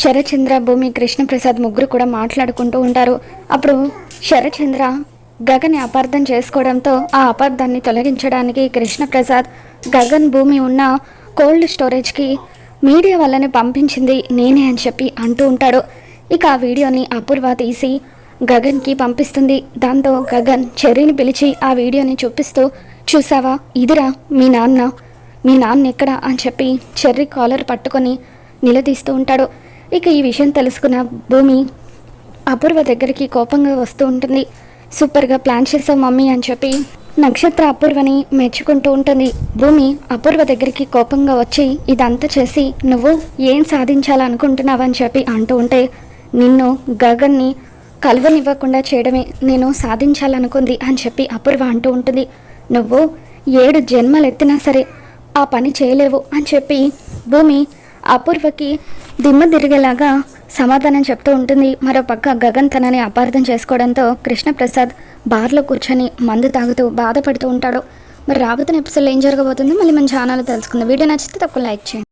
శరచంద్ర భూమి కృష్ణప్రసాద్ ముగ్గురు కూడా మాట్లాడుకుంటూ ఉంటారు. అప్పుడు శరచంద్ర గగన్ని అపార్థం చేసుకోవడంతో ఆ అపార్థాన్ని తొలగించడానికి కృష్ణప్రసాద్ గగన్ భూమి ఉన్న కోల్డ్ స్టోరేజ్కి మీడియా వాళ్ళని పంపించింది నేనే అని చెప్పి అంటూ ఉంటాడు. ఇక ఆ వీడియోని అపూర్వ తీసి గగన్కి పంపిస్తుంది. దాంతో గగన్ చెర్రీని పిలిచి ఆ వీడియోని చూపిస్తూ చూసావా? ఇదిరా మీ నాన్న. మీ నాన్న ఎక్కడ? అని చెప్పి చెర్రీ కాలర్ పట్టుకొని నిలదీస్తూ ఉంటాడు. ఇక ఈ విషయం తెలుసుకున్న భూమి అపూర్వ దగ్గరికి కోపంగా వస్తూ ఉంటుంది. సూపర్గా ప్లాన్ చేసావు మమ్మీ అని చెప్పి నక్షత్ర అపూర్వని మెచ్చుకుంటూ ఉంటుంది. భూమి అపూర్వ దగ్గరికి కోపంగా వచ్చి ఇదంతా చేసి నువ్వు ఏం సాధించాలనుకుంటున్నావని చెప్పి అంటూ ఉంటే నిన్ను గగన్ని కలవనివ్వకుండా చేయడమే నేను సాధించాలనుకుంది అని చెప్పి అపూర్వ అంటూ ఉంటుంది. నువ్వు ఏడు జన్మలు ఎత్తినా సరే ఆ పని చేయలేవు అని చెప్పి భూమి అపూర్వకి దిమ్మ తిరిగేలాగా సమాధానం చెప్తూ ఉంటుంది. మరో పక్క గగన్ తనని అపార్థం చేసుకోవడంతో కృష్ణప్రసాద్ బార్లో కూర్చొని మందు తాగుతూ బాధపడుతూ ఉంటాడు. మరి రాబోతున్న ఎపిసోడ్లో ఏం జరగబోతుందో? మళ్ళీ మన ఛానల్ తెలుసుకుందాం. వీడియో నచ్చితే తక్కువ లైక్ చేయండి.